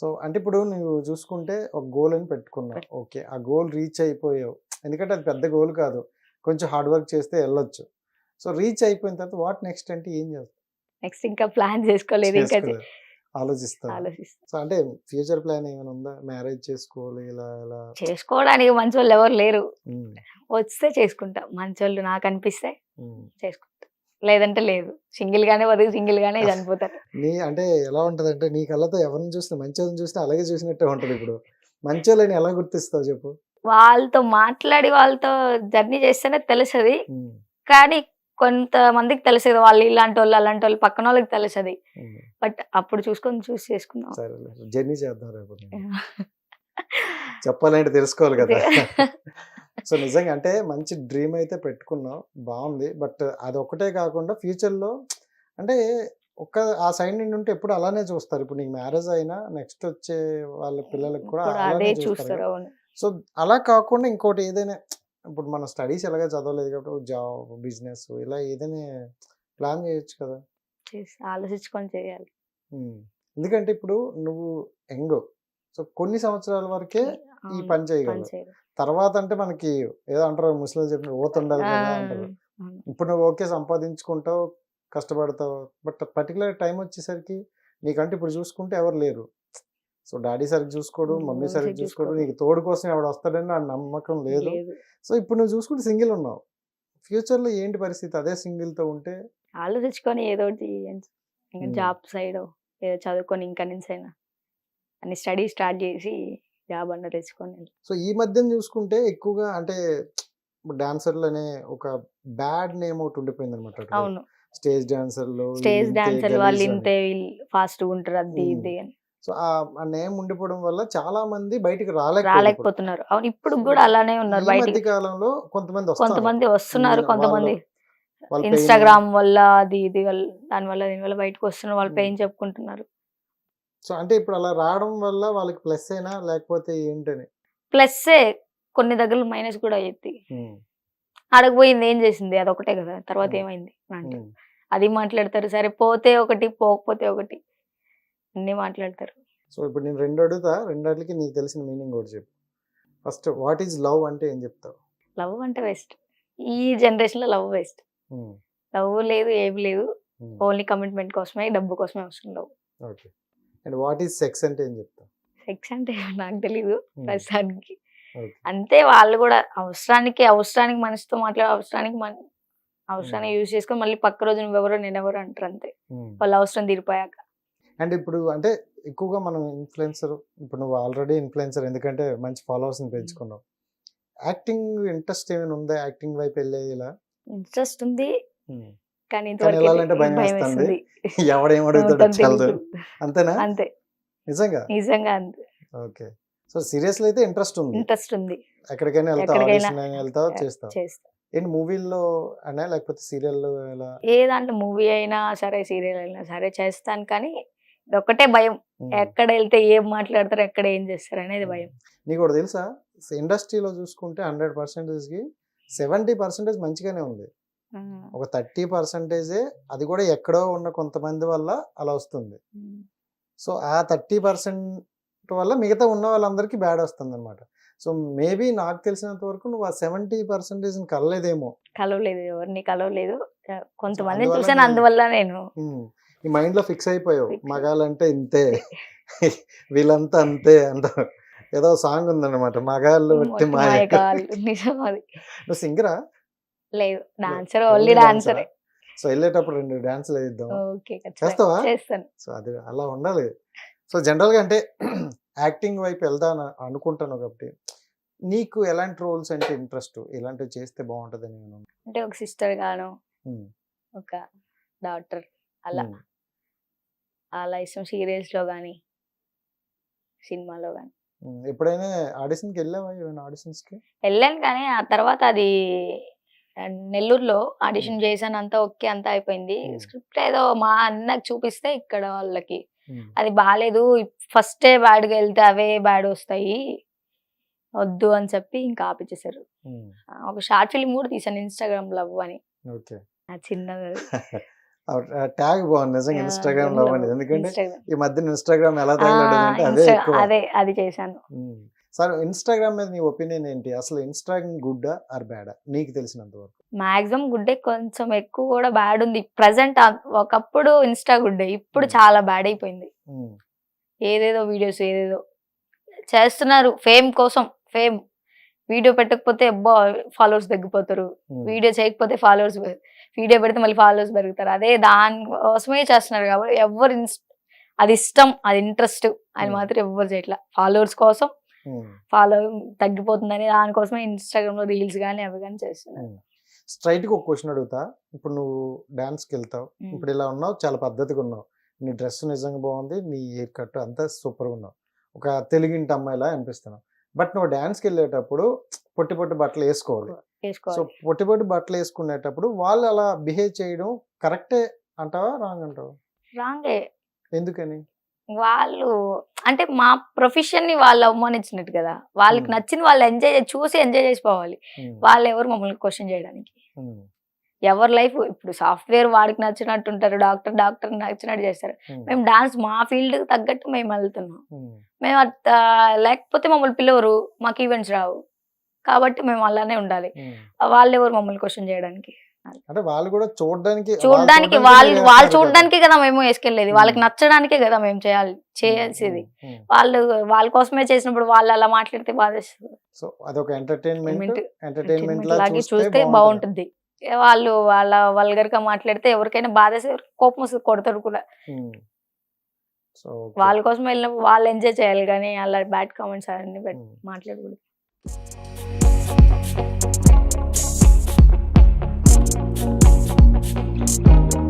So అంటే ఇప్పుడు నువ్వు చూసుకుంటే ఒక గోల్ అని పెట్టుకున్నావు. ఓకే. ఆ గోల్ రీచ్ అయిపోయావు. ఎందుకంటే అది పెద్ద గోల్ కాదు. కొంచెం హార్డ్ వర్క్ చేస్తే వెళ్ళొచ్చు. సో రీచ్ అయిపోయిన తర్వాత వాట్ నెక్స్ట్ అంటే ఏం చేస్తావు? నెక్స్ట్ ఇంకా ప్లాన్ చేసుకోలేదు. ఇంకా ఆలోచిస్తాను సో అంటే ఫ్యూచర్ ప్లాన్ ఏమైనా ఉందా? మ్యారేజ్ చేసుకోవాలి ఇలా ఇలా. చేసుకోవడానికి మంచి వాళ్ళు ఎవరు లేరు. వస్తే చేసుకుంటా. మంచి వాళ్ళు నాకు అనిపిస్తే. చేసుకుంటా లేదంటే లేదు. సింగిల్ గానే బతుకు సింగిల్ గానే చనిపోతారు. నీ అంటే ఎలా ఉంటది అంటే నీ కళ్ళతో ఎవరిని చూసినా మంచి వాళ్ళని చూసినా అలాగే చూసినట్టే ఉంటది ఇప్పుడు. మంచి వాళ్ళని ఎలా గుర్తిస్తావు చెప్పు? వాళ్ళతో మాట్లాడి వాళ్ళతో జర్నీ చేస్తేనే తెలుసది. కానీ కొంతమందికి తెలుసది వాళ్ళు ఇలాంటి వాళ్ళు అలాంటి వాళ్ళు పక్కన వాళ్ళకి తెలుసది. బట్ అప్పుడు చూసుకొని చూసి చేసుకుందాం. జర్నీ చేద్దాం రేపు చెప్పాలంటే తెలుసుకోవాలి కదా. సో నిజంగా అంటే మంచి డ్రీమ్ అయితే పెట్టుకున్నావు బాగుంది బట్ అది ఒకటే కాకుండా ఫ్యూచర్లో అంటే ఒక్క ఆ సైడ్ నుండి ఉంటే ఎప్పుడు అలానే చూస్తారు. ఇప్పుడు నీకు మ్యారేజ్ అయినా నెక్స్ట్ వచ్చే వాళ్ళ పిల్లలకు కూడా అలానే చూస్తారు సో అలా కాకుండా ఇంకోటి ఏదైనా ఇప్పుడు మన స్టడీస్ ఎలాగ చదవలేదు కాబట్టి జాబ్ బిజినెస్ ఇలా ఏదైనా ప్లాన్ చేయొచ్చు కదా. ఆలోచించుకొని చేయాలి. ఎందుకంటే ఇప్పుడు నువ్వు యంగ్. సో కొన్ని సంవత్సరాల వరకే ఈ పని చేయగలవు. తర్వాత అంటే మనకి ఏదో అంటారు ముసలి చెప్పిన ఓత ఉండాలి కదా అంటారు. ఇప్పుడు నువ్వు ఓకే సంపాదించుకుంటావు కష్టపడతావు బట్ పర్టికులర్ టైం వచ్చేసరికి నీకంటే ఇప్పుడు చూసుకుంటే ఎవరు లేరు. సో డాడీ సరిగ్గా చూసుకోడు మమ్మీ సరిగ్గా చూసుకోడు. నీకు తోడు కోసం ఎవడు వస్తాడని నా నమ్మకం లేదు. సో ఇప్పుడు నువ్వు చూసుకుంటే సింగిల్ ఉన్నావు. ఫ్యూచర్లో ఏంటి పరిస్థితి? అదే సింగిల్తో ఉంటే? ఆలోచించుకొని ఏదో ఒకటి. జాబ్ సైడ్ ఏదో చదువుకొని ఇంకా నుంచి అయినా అన్ని స్టడీ స్టార్ట్ చేసి జాబ్ అన్న తెచ్చుకొని సో ఈ మధ్యన చూసుకుంటే ఎక్కువగా అంటే డాన్సర్లు అనే ఒక బ్యాడ్ నేమ్ ఒకటి ఉండిపోయింది అనమాట అవును. స్టేజ్ డాన్సర్లు స్టేజ్ డాన్సర్ వాళ్ళు ఇంతే ఫాస్ట్ ఉంటారు అది. ఇది అని. సో ఆ నేమ్ ఉండిపోవడం వల్ల చాలా మంది బయటికి. రాలేకపోతున్నారు. అవును ఇప్పుడు కూడా అలానే ఉన్నారు బయటికి. కాలంలో కొంతమంది కొంతమంది వస్తున్నారు కొంతమంది. ఇన్స్టాగ్రామ్ వల్ల అది ఇది వల్ల దాని వల్ల దీని వల్ల బయటకు వస్తున్నారు వాళ్ళు. పెయిన్ చెప్పుకుంటున్నారు. సో అంటే ఇప్పుడు అలా రావడం వల్ల వాళ్ళకి ప్లస్ అయినా లేకపోతే ఏంటని? ప్లస్ కొన్ని దగ్గర మైనస్ కూడా అయ్యింది అడగపోయింది ఏం చేసింది? అదొకటే కదా తర్వాత. ఏమైంది? అంటే. అది మాట్లాడతారు సరే పోతే ఒకటి పోకపోతే ఒకటి. అన్ని మాట్లాడతారు. సో ఇప్పుడు నేను రెండు అడుగుతా రెండాటికి నీకు తెలిసిన మీనింగ్ కూడా చెప్పు. ఫస్ట్ వాట్ ఈజ్ లవ్ అంటే ఏం చెప్తావు? లవ్ అంటే వేస్ట్ ఈ జనరేషన్లో లవ్ వేస్ట్ లవ్ లేదు ఏమి లేదు. ఓన్లీ కమిట్మెంట్ కోసమే డబ్బు కోసమే అవసరం love okay. And what is sex అంటే ఏం చెప్తావు? సెక్స్ అంటే నాకు తెలీదు ప్రస్తుతానికి. అంతే వాళ్ళు కూడా అవసరానికి అవసరానికి మనిషితో మాట్లాడే అవసరానికి మన అవసరాన్ని యూజ్ చేసుకొని మళ్ళీ పక్క రోజు నువ్వెవరో నేనెవరో అంటారు అంతే. వాళ్ళ అవసరం తీరిపోయాక. అండ్ ఇప్పుడు అంటే ఎక్కువగా మనం ఇన్ఫ్లుయెన్సర్ ఇప్పుడు నువ్వు ఆల్రెడీ ఇన్ఫ్లుయెన్సర్ ఎందుకంటే మంచి ఫాలోవర్స్ని పెంచుకున్నావు. యాక్టింగ్ ఇంట్రెస్ట్ ఏమైనా ఉందా? యాక్టింగ్ వైపు వెళ్ళేది ఇలా ఇంట్రెస్ట్ ఉంది. కానీ వెళ్ళాలంటే భయం వేస్తుంది. ఎవడేమడుగుతాడో. అంతేనా? అంతే. నిజంగా? నిజంగా అంతే. ఓకే. సో అయితే ఇంట్రెస్ట్ ఉంది. ఇంట్రెస్ట్ ఉంది. ఎక్కడికైనా వెళ్తావు? వెళ్తావు? చేస్తావు? ఏంటి మూవీల్లో అనా లేకపోతే సీరియల్లో ఎలా? ఏ దాంట్లో మూవీ అయినా సరే సీరియల్ అయినా సరే చేస్తాను కానీ ఇది ఒక్కటే భయం. ఎక్కడ వెళ్తే ఏం మాట్లాడతారు ఎక్కడ ఏం చేస్తారు అనేది భయం. నీకు ఒకటి తెలుసా? ఇండస్ట్రీలో చూసుకుంటే హండ్రెడ్ పర్సెంటేజ్కి సెవెంటీ పర్సెంటేజ్ మంచిగానే ఉంది. ఒక థర్టీ పర్సెంటేజే అది కూడా ఎక్కడో ఉన్న కొంతమంది వల్ల అలా వస్తుంది. సో ఆ థర్టీ పర్సెంట్ వల్ల మిగతా ఉన్న వాళ్ళందరికీ బ్యాడ్ వస్తుంది అనమాట సో మేబీ నాకు తెలిసినంత వరకు నువ్వు ఆ సెవెంటీ పర్సెంటేజ్ కలలేదేమో కలవలేదు ఎవరిని కలవలేదు. అందువల్ల చూసాను అందువల్ల నేను. ఈ మైండ్లో ఫిక్స్ అయిపోయావు. మగాలంటే ఇంతే. వీళ్ళంతా అంతే అంత ఏదో సాంగ్ ఉందన్నమాట. మగాళ్ళు నువ్వు సింగరా? లేదు. డాన్సర్ ఓన్లీ డాన్సర్ సో వెళ్ళేటప్పుడు రెండు డాన్సులు వేద్దాం చేస్తావా? చేస్తాను. సో అది అలా ఉండాలి. సో జనరల్గా అంటే యాక్టింగ్ వైపు వెళ్దాను అనుకుంటాను కాబట్టి నీకు ఎలాంటి రోల్స్ అంటే ఇంట్రెస్ట్? ఇలాంటివి చేస్తే బాగుంటదని నేను అంటే ఒక సిస్టర్ గాను ఒక డాక్టర్ అలా. అలా ఇష్టం సీరియల్స్లో గానీ సినిమాలో గానీ. ఉమ్. ఎప్పుడైనా ఆడిషన్కి వెళ్ళావా? ఏమైనా ఆడిషన్స్కి వెళ్ళాను కానీ ఆ తర్వాత అది ఆ, నెల్లూరులో ఆడిషన్ చేశాను అంతా ఓకే అంతా అయిపోయింది. స్క్రిప్ట్ ఏదో మా అన్నకు చూపిస్తే ఇక్కడ వాళ్ళకి. అది బాగాలేదు ఫస్టే బ్యాడ్గా వెళ్తే అవే బ్యాడ్ వస్తాయి. వద్దు అని చెప్పి ఇంకా ఆపిచ్చేసారు. ఉమ్, ఆ, ఒక షార్ట్ ఫిల్మ్ కూడా తీసాను ఇన్స్టాగ్రామ్ లవ్ అని. చిన్నది ట్యాగ్ బాగుంది. నిజంగా ఇన్స్టాగ్రామ్ లవ్ అనేది. ఎందుకంటే. ఈ మధ్యన ఇన్స్టాగ్రామ్ ఎలా అదే అదే అది చేశాను. సరే ఇన్స్టాగ్రామ్ మీద నీ ఒపీనియన్ ఏంటి? అసలు ఇన్స్టాగ్రామ్ గుడ్డా ఆర్ బ్యాడా? నీకు తెలిసినంత వరకు. మాక్సిమం గుడ్డే కొంచెం ఎక్కువ కూడా బ్యాడ్ ఉంది. ప్రజెంట్ ఒకప్పుడు ఇన్స్టా గుడ్డే ఇప్పుడు Hmm. చాలా బ్యాడ్ అయిపోయింది. ఉమ్, ఏదేదో వీడియోస్ ఏదేదో. చేస్తున్నారు ఫేమ్ కోసం ఫేమ్ వీడియో పెట్టకపోతే అబ్బా ఫాలోవర్స్ తగ్గిపోతారు. వీడియో చేయకపోతే ఫాలోవర్స్ వీడియో పెడితే మళ్ళీ ఫాలోవర్స్ పెరుగుతారు. అదే దాని కోసమే చేస్తున్నారు కాబట్టి ఎవరు ఇన్స్- అది ఇష్టం అది ఇంట్రెస్ట్ అది Hmm. మాత్రం ఎవరు చేయట్లా. ఫాలోవర్స్ కోసం ఉమ్. ఫాలో తగ్గిపోతుందని దానికోసమే ఇన్స్టాగ్రామ్లో రీల్స్ కానీ అవి కానీ చేస్తున్నారు స్ట్రైట్గా ఒక క్వశ్చన్ అడుగుతా. ఇప్పుడు నువ్వు డాన్స్కి వెళ్తావు. ఇప్పుడు ఇలా ఉన్నావు చాలా పద్ధతిగా ఉన్నావు. నీ డ్రెస్ నిజంగా బాగుంది నీ హెయిర్ కట్ అంతా సూపర్గా ఉన్నావు. ఒక తెలుగింటి అమ్మాయిలా అనిపిస్తున్నావు. బట్ నువ్వు డాన్స్కి వెళ్ళేటప్పుడు పొట్టి పొట్టి బట్టలు వేసుకోవాలి. సో పొట్టి పొట్టి బట్టలు వేసుకునేటప్పుడు వాళ్ళు అలా బిహేవ్ చేయడం కరెక్టే అంటావా రాంగ్ అంటావా? రాంగే. ఎందుకని? వాళ్ళు అంటే మా ప్రొఫెషన్ని వాళ్ళు అవమానించినట్టు కదా. వాళ్ళకి. నచ్చింది వాళ్ళు ఎంజాయ్ చూసి ఎంజాయ్ చేసిపోవాలి. వాళ్ళు ఎవరు మమ్మల్ని క్వశ్చన్ చేయడానికి? ఎవరి లైఫ్? ఇప్పుడు సాఫ్ట్వేర్ వాడికి నచ్చినట్టు ఉంటారు డాక్టర్ డాక్టర్ నచ్చినట్టు చేస్తారు. మేము డాన్స్ మా ఫీల్డ్ తగ్గట్టు మేము వెళ్తున్నాం. మేము లేకపోతే మమ్మల్ని పిలవరు మాకు ఈవెంట్స్ రావు. కాబట్టి మేము అలానే ఉండాలి. వాళ్ళు ఎవరు మమ్మల్ని క్వశ్చన్ చేయడానికి? అంటే వాళ్ళు కూడా చూడడానికి చూడడానికి వాళ్ళు వాళ్ళు చూడడానికే కదా మేము వేసుకెళ్ళేది వాళ్ళకి నచ్చడానికే కదా మేము చేయాలి చేయాల్సింది వాళ్ళు వాళ్ళ కోసమే చేసినప్పుడు వాళ్ళు అలా మాట్లాడితే బాధేస్తుంది. సో అదొక ఎంటర్టైన్మెంట్ ఎంటర్టైన్మెంట్ లాగే చూస్తే బాగుంటుంది. వాళ్ళు వాళ్ళ వల్గర్గా మాట్లాడితే ఎవరికైనా బాధేసి కోపం వస్తుంది కొడతారు కూడా. వాళ్ళ కోసం వెళ్ళినప్పుడు వాళ్ళు ఎంజాయ్ చేయాలి కానీ అలా బ్యాడ్ కామెంట్స్ అవన్నీ పెట్- మాట్లాడకూడదు